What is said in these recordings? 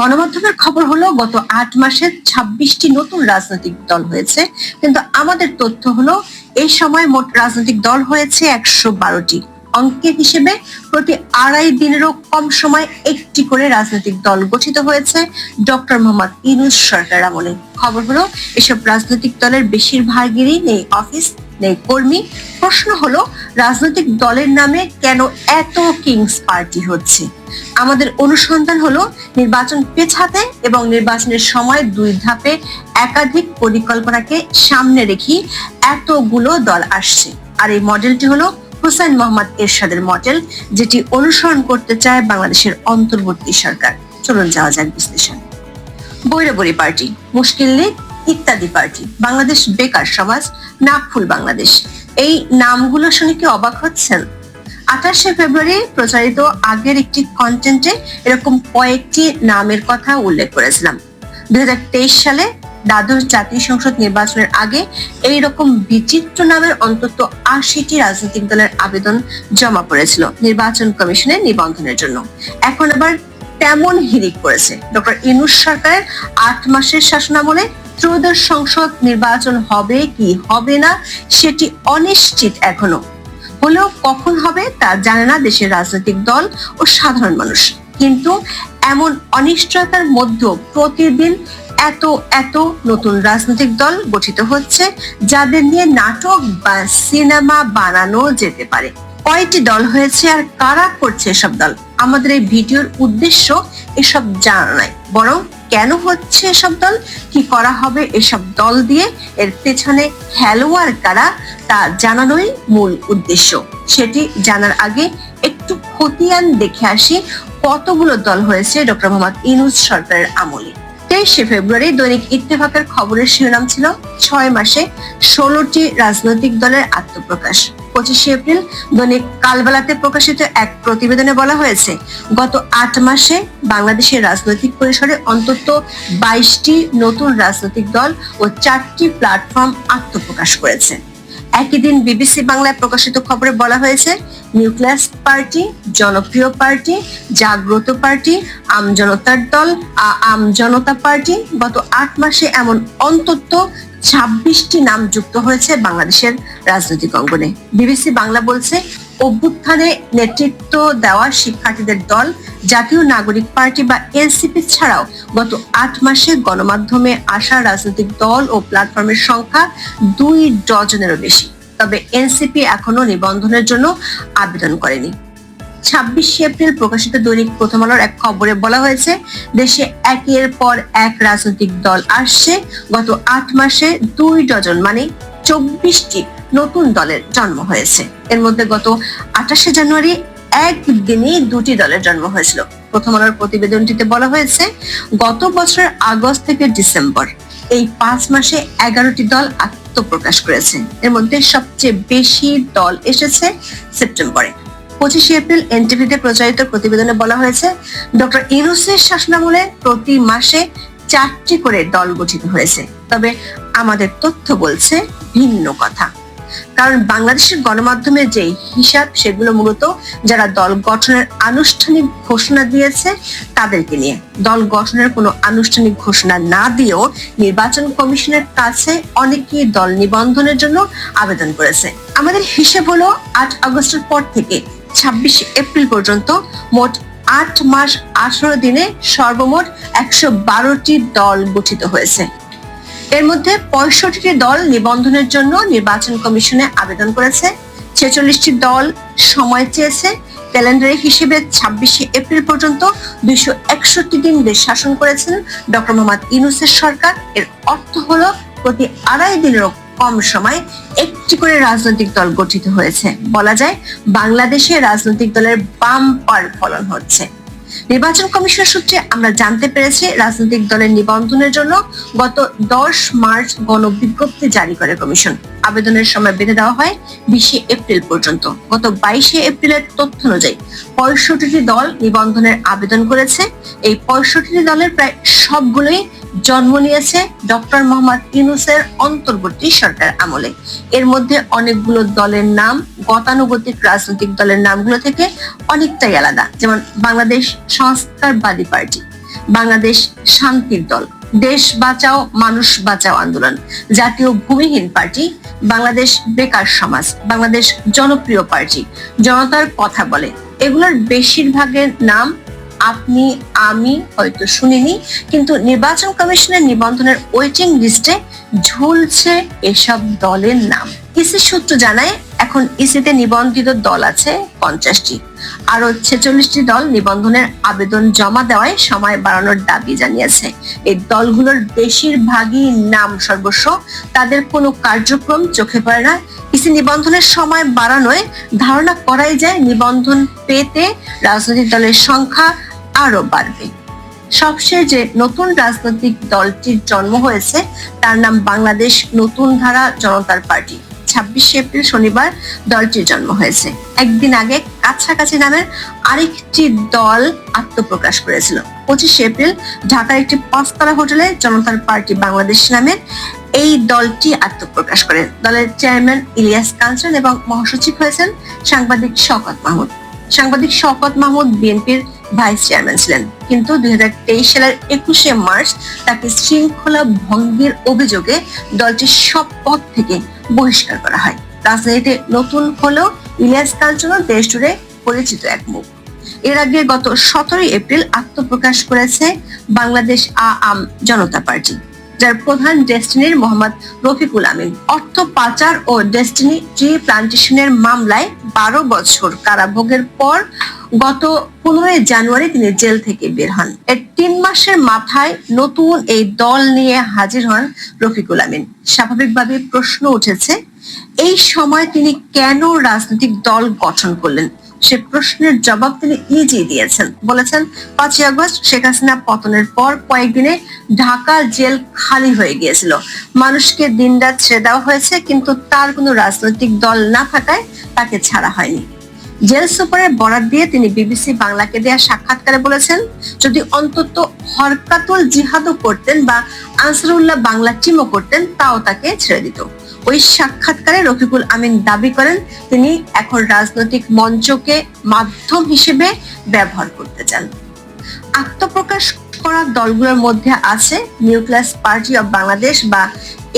গণমাধ্যমের খবর হলো, গত আট মাসে ছাব্বিশটি নতুন রাজনৈতিক দল হয়েছে। কিন্তু আমাদের তথ্য হলো, এই সময় মোট রাজনৈতিক দল হয়েছে একশো বারোটি। অঙ্কের হিসেবে প্রতি আড়াই দিনেরও কম সময় একটি করে রাজনৈতিক দল গঠিত হয়েছে, ডক্টর মোহাম্মদ ইনুস সরকার আমলে। খবর হলো, এসব রাজনৈতিক দলের বেশিরভাগেরই নেই অফিস কর্মী, প্রশ্ন হলো, রাজনৈতিক দলের নামে কেন এত কিংস পার্টি হচ্ছে? আমাদের অনুসন্ধান হলো, নির্বাচন পেছাতে এবং নির্বাচনের সময় দুই ধাপে একাধিক পরিকল্পনাকে সামনে রেখে এতগুলো দল আসছে। আর এই মডেলটি হলো হুসাইন মোহাম্মদ এরশাদের মডেল, যেটি অনুসরণ করতে চায় বাংলাদেশের অন্তর্বর্তী সরকার। চলুন যাওয়া যাক বিশ্লেষণ। বৈরবরী পার্টি, মুশকিল লীগ ইত্যাদি পার্টি। বাংলাদেশ বেকার সমাজ নাকফুল বাংলাদেশ। এই নামগুলো শুনে কি অবাক হচ্ছেন? আঠাশে ফেব্রুয়ারি প্রচারিত আগের একটি কন্টেন্টে এরকম কয়েকটি নামের কথা উল্লেখ করেছিলাম। দুই সালে দ্বাদশ জাতীয় সংসদ নির্বাচনের আগে এই রকম বিচিত্র নামের অন্তত আশিটি রাজনৈতিক দলের আবেদন জমা পড়েছিল নির্বাচন কমিশনের নিবন্ধনের জন্য। এখন আবার তেমন হিরিক করেছে ডক্টর ইনুস সরকারের আট মাসের শাসনামলে ত্রয়োদশ সংসদ নির্বাচন হবে কি হবে না সেটি অনিশ্চিত এখনও। হলেও কখন হবে তা জানে না দেশের রাজনৈতিক দল ও সাধারণ মানুষ। কিন্তু এমন অনিশ্চয়তার মধ্যেও প্রতিদিন এত এত নতুন রাজনৈতিক দল গঠিত হচ্ছে, যাদের নিয়ে নাটক বা সিনেমা বানানো যেতে পারে। কয়টি দল হয়েছে আর কারা করছে এসব দল? আমাদের এই ভিডিওর উদ্দেশ্য এসব জানা নয় বরং কেন হচ্ছে এসব দল? কি করা হবে এসব দল দিয়ে? এর পেছনে খেলোয়াড় কারা? তা জানানোই মূল উদ্দেশ্য। সেটি জানার আগে একটু খতিয়ান দেখে আসি কতগুলো দল হয়েছে ডক্টর মোহাম্মদ ইনুজ সরকারের আমলে। তেইশে ফেব্রুয়ারি দৈনিক ইত্তেফাকের খবরের শিরোনাম ছিল, ছয় মাসে ষোলোটি রাজনৈতিক দলের আত্মপ্রকাশ। পঁচিশে এপ্রিল দৈনিক কালবেলাতে প্রকাশিত এক প্রতিবেদনে বলা হয়েছে, গত আট মাসে বাংলাদেশের রাজনৈতিক পরিসরে অন্তত বাইশটি নতুন রাজনৈতিক দল ও চারটি প্ল্যাটফর্ম আত্মপ্রকাশ করেছে। একই দিন বিবিসি বাংলায় প্রকাশিত খবরে বলা হয়েছে, নিউক্লিয়াস পার্টি, জনপ্রিয় পার্টি, জাগ্রত পার্টি আমজনতার দল আম আমজনতা পার্টি। গত আট মাসে এমন অন্তত ছাব্বিশটি নাম যুক্ত হয়েছে বাংলাদেশের রাজনৈতিক অঙ্গনে। বিবিসি বাংলা বলছে অভ্যুত্থানে নেতৃত্ব দেওয়া শিক্ষার্থীদের দল, জাতীয় নাগরিক পার্টি বা এনসিপি ছাড়াও গত আট মাসে গণমাধ্যমে আসা রাজনৈতিক দল ও প্ল্যাটফর্মের সংখ্যা দুই ডজনেরও বেশি। তবে এনসিপি এখনও নিবন্ধনের জন্য আবেদন করেনি। ছাব্বিশে এপ্রিল প্রকাশিত দৈনিক প্রথম আলোর এক খবরে বলা হয়েছে, দেশে একের পর এক রাজনৈতিক দল আসছে। গত আট মাসে দুই ডজন মানে চব্বিশটি নতুন দলের জন্ম হয়েছে। এর মধ্যে গত আঠাশে জানুয়ারি একদিনে দুটি দলের জন্ম হয়েছিল। প্রথম আলোর প্রতিবেদনটিতে বলা হয়েছে, গত বছরের আগস্ট থেকে ডিসেম্বর, এই পাঁচ মাসে এগারোটি দল আত্মপ্রকাশ করেছে। এর মধ্যে সবচেয়ে বেশি দল এসেছে সেপ্টেম্বরে। পঁচিশে এপ্রিল এনটিভিতে প্রচারিত প্রতিবেদনে বলা হয়েছে, ডক্টর ইউনুসের শাসনামলে প্রতি মাসে চারটি করে দল গঠিত হয়েছে। তবে আমাদের তথ্য বলছে ভিন্ন কথা। কারণ বাংলাদেশের গণমাধ্যমের যে হিসাব, সেগুলো মূলত যারা দল গঠনের আনুষ্ঠানিক ঘোষণা দিয়েছে তাদেরকে নিয়ে। দল গঠনের কোনো আনুষ্ঠানিক ঘোষণা না দিয়েও নির্বাচন কমিশনের কাছে অনেকেই দল নিবন্ধনের জন্য আবেদন করেছে। আমাদের হিসেব হলো আট আগস্টের পর থেকে ছাব্বিশে এপ্রিল পর্যন্ত মোট আট মাস আঠারো দিনে সর্বমোট একশো বারোটি দল গঠিত হয়েছে। এর মধ্যে পঁয়ষট্টিটি দল নিবন্ধনের জন্য নির্বাচন কমিশনে আবেদন করেছে। ছেচল্লিশটি দল সময় চেয়েছে। ক্যালেন্ডারের হিসেবে ছাব্বিশে এপ্রিল পর্যন্ত দুইশো একষট্টি দিন দেশ শাসন করেছেন ডক্টর মোহাম্মদ ইউনুসের সরকার। এর অর্থ হলো, প্রতি আড়াই দিনেরও কম সময় একটি করে রাজনৈতিক দল গঠিত হয়েছে। বলা যায়, বাংলাদেশে রাজনৈতিক দলের বাম্পার ফলন হচ্ছে। নির্বাচন কমিশন সূত্রে আমরা জানতে পেরেছি, রাজনৈতিক দলের নিবন্ধনের জন্য গত দশ মার্চ গণবিজ্ঞপ্তি জারি করে কমিশন। আবেদনের সময় বেঁধে দেওয়া হয় বিশে এপ্রিল পর্যন্ত। গত বাইশে এপ্রিলের তথ্য অনুযায়ী পঁয়ষট্টিটি দল নিবন্ধনের আবেদন করেছে। এই পঁয়ষট্টিটি দলের প্রায় সবগুলোই জন্ম নিয়েছে ডক্টর মোহাম্মদ ইউনুসের অন্তর্বর্তী সরকার আমলে। এর মধ্যে অনেকগুলো দলের নাম, গতানুগতিক রাজনৈতিক দলের নামগুলো থেকে অনেকটাই আলাদা। যেমন বাংলাদেশ সংস্কারবাদী পার্টি, বাংলাদেশ শান্তির দল, দেশ বাঁচাও, মানুষ বাঁচাও আন্দোলন, জাতীয় ভূমিহীন পার্টি, বাংলাদেশ বেকার সমাজ, বাংলাদেশ জনপ্রিয় পার্টি, জনতার কথা বলে। এগুলোর বেশিরভাগের নাম আপনি, আমি হয়তো শুনিনি, কিন্তু নির্বাচন কমিশনের নিবন্ধনের ওয়েটিং লিস্টে ঝুলছে এসব দলের নাম। ইসি সূত্র জানায়, এখন ইসিতে নিবন্ধিত দল আছে পঞ্চাশটি। আরও ছেচল্লিশটি দল নিবন্ধনের আবেদন জমা দেওয়ায় সময় বাড়ানোর দাবি জানিয়েছে। এই দলগুলোর বেশিরভাগই নাম সর্বস্ব। তাদের কোনো কার্যক্রম চোখে পড়ে না। ইসি নিবন্ধনের সময় বাড়ানোয় ধারণা করাই যায় নিবন্ধন পেতে রাজনৈতিক দলের সংখ্যা আরও বাড়বে। সবশেষ যে নতুন রাজনৈতিক দলটির জন্ম হয়েছে। তার নাম বাংলাদেশ নতুন ধারা জনতার পার্টি। ছাব্বিশে এপ্রিল শনিবার দলটির জন্ম হয়েছে। একদিন আগে কাছাকাছি নামের আরেকটি দল আত্মপ্রকাশ করেছিল। পঁচিশে এপ্রিল ঢাকার একটি পাঁচতলা হোটেলে জনতার পার্টি বাংলাদেশ নামের এই দলটি আত্মপ্রকাশ করে। দলের চেয়ারম্যান ইলিয়াস কাঞ্চন এবং মহাসচিব হয়েছেন সাংবাদিক শওকত মাহমুদ। সাংবাদিক শওকত মাহমুদ বিএনপির ভাইস চেয়ারম্যান ছিলেন। কিন্তু দুই সালের একুশে মার্চ তাকে শৃঙ্খলা ভঙ্গের অভিযোগে দলটির সব পদ থেকে বহিষ্কার করা হয়। রাজনীতিতে নতুন হলেও ইলিয়াস কাঞ্চন দেশ জুড়ে পরিচিত এক মুখ। এর আগে গত সতেরোই এপ্রিল আত্মপ্রকাশ করেছে বাংলাদেশ আ আম জনতা পার্টি, যার প্রধান ডেস্টিনির মোহাম্মদ রফিকুল আমিন। অর্থ পাচার ও ডেস্টিনি ট্রি প্লান্টেশনের মামলায় বারো বছর কারাভোগের পর গত পনেরোই জানুয়ারি তিনি জেল থেকে বের হন। এর তিন মাসের মাথায় নতুন এই দল নিয়ে হাজির হন রফিকুল আমিন। স্বাভাবিকভাবে প্রশ্ন উঠেছে, এই সময় তিনি কেন রাজনৈতিক দল গঠন করলেন? সে প্রশ্নের জবাব তিনি নিজেই দিয়েছেন। বলেছেন, পাঁচই আগস্ট শেখ হাসিনা পতনের পর কয়েকদিনে ঢাকা জেল খালি হয়ে গিয়েছিল। মানুষকে দিনরাত ছেড়ে দেওয়া হয়েছে, কিন্তু তার কোনো রাজনৈতিক দল না থাকায় তাকে ছাড়া হয়নি। জেল সুপারের বরাদ দিয়ে তিনি বিবিসি বাংলাকে দেয়া সাক্ষাৎকারে বলেছেন, যদি অন্তত হরকাতুল জিহাদও করতেন বা আনসারুল্লাহ বাংলা টিমও করতেন, তাও তাকে ছেড়ে দিত। ওই সাক্ষাৎকারে রফিকুল আমিন দাবি করেন তিনি এখন রাজনৈতিক মঞ্চকে মাধ্যম হিসেবে ব্যবহার করতে চান। আত্মপ্রকাশ করা দলগুলোর মধ্যে আছে নিউক্লিয়াস পার্টি অব বাংলাদেশ বা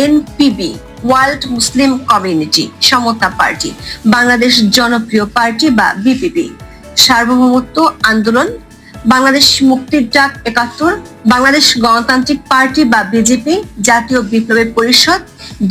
এনপিবি, ওয়ার্ল্ড মুসলিম কমিউনিটি, সমতা পার্টি, বাংলাদেশ জনপ্রিয় পার্টি বা বিপিপি সার্বভৌমত্ব আন্দোলন বাংলাদেশ মুক্তির ডাক একাত্তর, বাংলাদেশ গণতান্ত্রিক পার্টি বা বিজেপি, জাতীয় বিপ্লবী পরিষদ,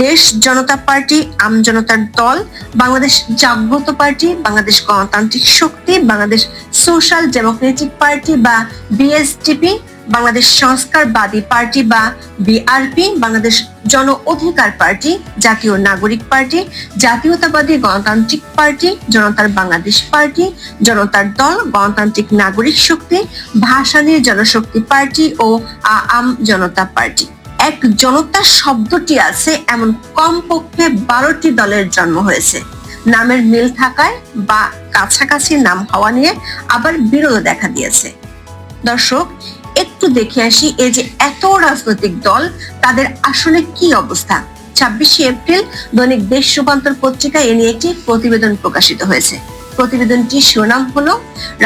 দেশ জনতা পার্টি, আম জনতার দল, বাংলাদেশ জাগ্রত পার্টি, বাংলাদেশ গণতান্ত্রিক শক্তি, বাংলাদেশ সোশ্যাল ডেমোক্রেটিক পার্টি বা বিএসটিপি বাংলাদেশ সংস্কারবাদী পার্টি বা বিআরপি, বাংলাদেশ জন অধিকার পার্টি, জাতীয় নাগরিক পার্টি, জাতীয়তাবাদী গণতান্ত্রিক পার্টি, জনতার বাংলাদেশ পার্টি, জনতার দল, গণতান্ত্রিক নাগরিক শক্তি ভাসানী জনশক্তি পার্টি ও আম জনতা পার্টি। এক জনতা শব্দটি আছে এমন কমপক্ষে বারোটি দলের জন্ম হয়েছে। নামের মিল থাকায় বা কাছাকাছি নাম হওয়া নিয়ে আবার বিরোধ দেখা দিয়েছে। দর্শক একটু দেখে আসি এই যে এত রাজনৈতিক দল, তাদের আসলে কি অবস্থা? ছাব্বিশে এপ্রিল দৈনিক দেশ রূপান্তর পত্রিকায় এ নিয়ে একটি প্রতিবেদন প্রকাশিত হয়েছে। প্রতিবেদনটি শিরোনাম হলো,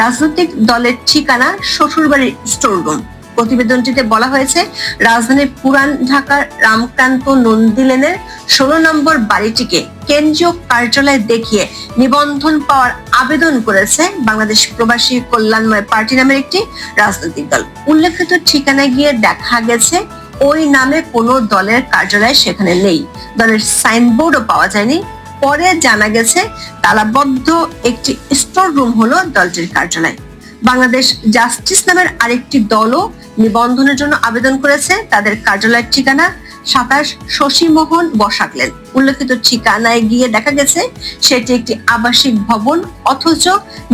রাজনৈতিক দলের ঠিকানা শ্বশুরবাড়ির স্টোর রুম প্রতিবেদনটিতে বলা হয়েছে, রাজধানীর পুরান ঢাকার রামকান্ত নন্দী লেনের ষোলো নম্বর বাড়িটিকে কেন্দ্রীয় কার্যালয়ে দেখিয়ে নিবন্ধন পাওয়ার আবেদন করেছে বাংলাদেশ প্রবাসী কল্যাণময় পার্টি নামের একটি রাজনৈতিক দল। উল্লেখিত ঠিকানায় গিয়ে দেখা গেছে, ওই নামে কোনো দলের কার্যালয় সেখানে নেই। দলের সাইনবোর্ডও পাওয়া যায়নি। পরে জানা গেছে, তালাবদ্ধ একটি স্টোর রুম হলো দলটির কার্যালয়। বাংলাদেশ জাস্টিস নামের আরেকটি দলও নিবন্ধনের জন্য আবেদন করেছে। তাদের কার্যালয়ের ঠিকানা সাতাশ শশীমোহন বসাকলেন উল্লেখিত ঠিকানায় গিয়ে দেখা গেছে, সেটি একটি আবাসিক ভবন, অথচ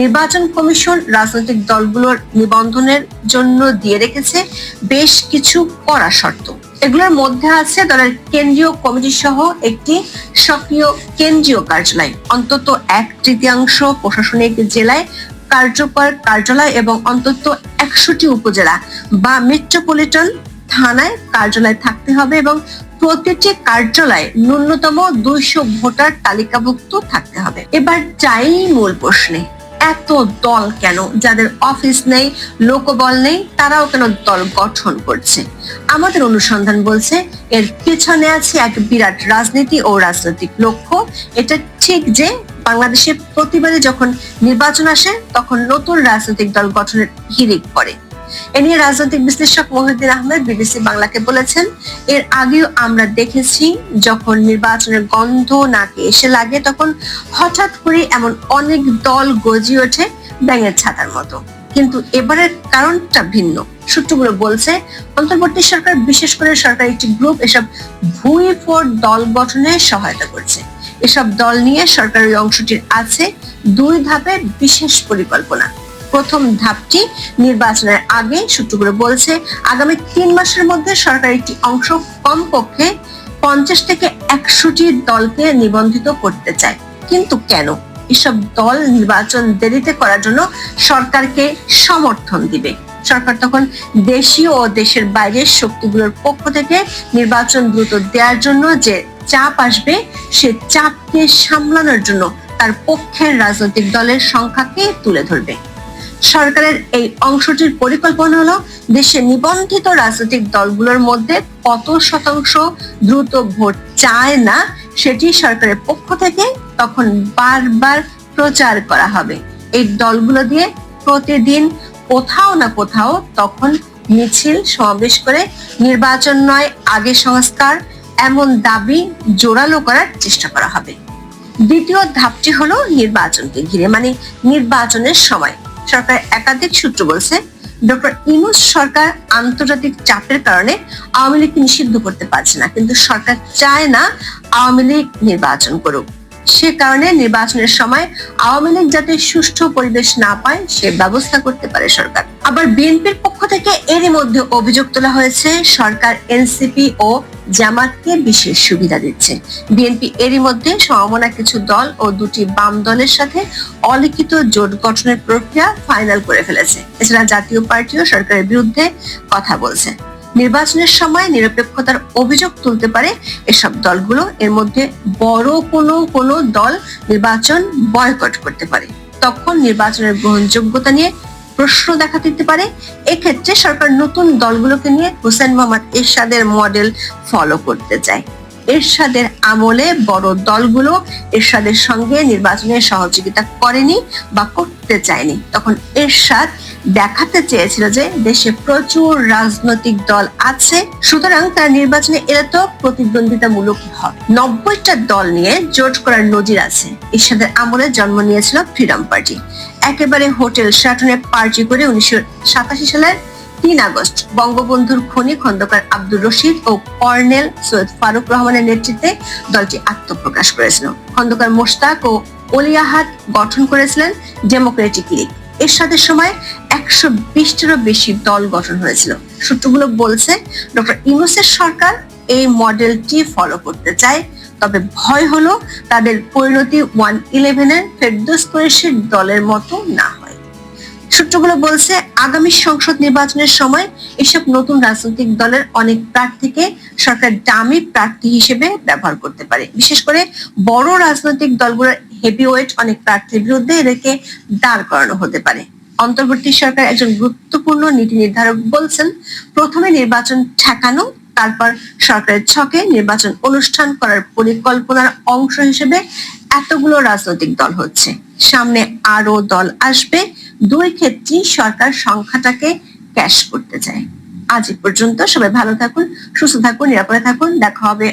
নির্বাচন কমিশন রাজনৈতিক দলগুলোর নিবন্ধনের জন্য দিয়ে রেখেছে বেশ কিছু কড়া শর্ত। এগুলোর মধ্যে আছে দলের কেন্দ্রীয় কমিটি সহ একটি সক্রিয় কেন্দ্রীয় কার্যালয়, অন্তত এক তৃতীয়াংশ প্রশাসনিক জেলায় কার্যকর কার্যালয় এবং অন্তত একশোটি উপজেলা বা মেট্রোপলিটন থানায় কার্যালয় থাকতে হবে এবং প্রতিটি কার্যালয়ে ন্যূনতম দুইশো ভোটার তালিকাভুক্ত থাকতে হবে। এবার চাই মূল প্রশ্নে, এত দল কেন? যাদের অফিস নেই, লোকবল নেই, তারাও কেন দল গঠন করছে? আমাদের অনুসন্ধান বলছে, এর পেছনে আছে এক বিরাট রাজনীতি ও রাজনৈতিক লক্ষ্য। এটা ঠিক যে বাংলাদেশে প্রতিবারে যখন নির্বাচন আসে, তখন নতুন রাজনৈতিক দল গঠনের হিরিক পড়ে। এ নিয়ে রাজনৈতিক বিশ্লেষক মহিউদ্দিন আহমেদ বিবিসি বাংলাকে বলেছেন, এর আগেও আমরা দেখেছি যখন নির্বাচনের গন্ধ নাকে এসে লাগে তখন হঠাৎ করে এমন অনেক দল গজিয়ে ওঠে ব্যাঙের ছাতার মতো। কিন্তু এবারের কারণটা ভিন্ন। সূত্রগুলো বলছে, অন্তর্বর্তী সরকার, বিশেষ করে সরকার একটি গ্রুপ এসব ভুই ফোর দল গঠনে সহায়তা করছে। এসব দল নিয়ে সরকারের অংশটির আছে দুই ধাপে বিশেষ পরিকল্পনা। প্রথম ধাপটি নির্বাচনের আগে সূত্রগুলো বলছে, আগামী তিন মাসের মধ্যে সরকার একটি অংশ কমপক্ষে পঞ্চাশ থেকে একশোটি দলকে নিবন্ধিত করতে চায়। কিন্তু কেন? এসব দল নির্বাচন দেরিতে করার জন্য সরকারকে সমর্থন দিবে। সরকার তখন দেশীয় ও দেশের বাইরের শক্তিগুলোর পক্ষ থেকে নির্বাচন দ্রুত দেওয়ার জন্য যে চাপ আসবে, সে চাপকে সামলানোর জন্য তার পক্ষের রাজনৈতিক দলের সংখ্যাকে তুলে ধরবে। সরকারের এই অংশটির পরিকল্পনা হলো দেশে নিবন্ধিত রাজনৈতিক দলগুলোর মধ্যে কত শতাংশ দ্রুত ভোট চায় না, সেটি সরকারের পক্ষ থেকে তখন বারবার প্রচার করা হবে। এই দলগুলো দিয়ে প্রতিদিন কোথাও না কোথাও তখন মিছিল সমাবেশ করে নির্বাচন নয়, আগে সংস্কার এমন দাবি জোরালো করার চেষ্টা করা হবে। দ্বিতীয় ধাপটি হলো নির্বাচনকে ঘিরে মানে নির্বাচনের সময়। সরকার একাধিক সূত্র বলছে, ডক্টর ইনুস সরকার আন্তর্জাতিক চাপের কারণে আওয়ামী লীগকে নিষিদ্ধ করতে পারছে না, কিন্তু সরকার চায় না আওয়ামী লীগ নির্বাচন করুক। সে কারণে নির্বাচনের সময় আওয়ামী লীগ যাতে সুষ্ঠু পরিবেশ না পায়, সে ব্যবস্থা করতে পারে সরকার। আবার বিএনপির পক্ষ থেকে এরই মধ্যে অভিযোগ তোলা হয়েছে, সরকার এনসিপি ও জামাতকে বিশেষ সুবিধা দিচ্ছে। বিএনপি এরই মধ্যে সমমনা কিছু দল ও দুটি বাম দলের সাথে অলিখিত জোট গঠনের প্রক্রিয়া ফাইনাল করে ফেলেছে। এছাড়া জাতীয় পার্টিও সরকারের বিরুদ্ধে কথা বলছে। নির্বাচনের সময় নিরপেক্ষতার অভিযোগ তুলতে পারে এসব দলগুলো। এর মধ্যে বড় কোনো কোনো দল নির্বাচন বয়কট করতে পারে। তখন নির্বাচনের গ্রহণযোগ্যতা নিয়ে প্রশ্ন দেখা দিতে পারে। এক্ষেত্রে সরকার নতুন দলগুলোকে নিয়ে হোসেন মোহাম্মদ এরশাদের মডেল ফলো করতে চায়। এরশাদের আমলে বড় দলগুলো এরশাদের সঙ্গে নির্বাচনে সহযোগিতা করেনি বা করতে চায়নি। তখন এরশাদ দেখাতে চেয়েছিল যে দেশে প্রচুর রাজনৈতিক দল আছে, সুতরাং তার নির্বাচনে এরা তো প্রতিদ্বন্দ্বিতামূলক হবে। নব্বইটা দল নিয়ে জোট করার নজির আছে। এরশাদের আমলে জন্ম নিয়েছিল ফ্রিডম পার্টি। একেবারে হোটেল শাটনে পার্টি করে উনিশশো সাতাশি সালের তিন আগস্ট বঙ্গবন্ধুর খনি খন্দকার আব্দুর রশিদ ও কর্নেল সৈয়দ ফারুক রহমানের নেতৃত্বে দলটি আত্মপ্রকাশ করেছিল। খন্দকার মোশতাক ও অলিয়াহাত গঠন করেছিলেন ডেমোক্রেটিক লীগ। এরশাদের সময় একশো বিশটিরও বেশি দল গঠন হয়েছিল। সূত্রগুলো বলছে, ডক্টর ইউনুসের সরকার এই মডেলটি ফলো করতে চায়। তবে ভয় হলো তাদের পরিণতি ওয়ান ইলেভেনের ফেরদোস কুরেশির দলের মতো না সূত্রগুলো বলছে, আগামী সংসদ নির্বাচনের সময় এসব নতুন রাজনৈতিক দলের অনেক প্রার্থীকে সরকার ডামি প্রার্থী হিসেবে ব্যবহার করতে পারে। বিশেষ করে বড় রাজনৈতিক দলগুলোর হেভিওয়েট অনেক প্রার্থীর বিরুদ্ধে এদেরকে দাঁড় করানো হতে পারে। অন্তর্বর্তী সরকার একজন গুরুত্বপূর্ণ নীতি নির্ধারক বলছেন, প্রথমে নির্বাচন ঠেকানো, তারপর সরকারের ছকে নির্বাচন অনুষ্ঠান করার পরিকল্পনার অংশ হিসেবে এতগুলো রাজনৈতিক দল হচ্ছে। সামনে আরও দল আসবে, দুই ক্ষেত্রেই সরকার সংখ্যাটাকে ক্যাশ করতে চায়। আজ পর্যন্ত। সবাই ভালো থাকুন, সুস্থ থাকুন, নিরাপদে থাকুন। দেখা হবে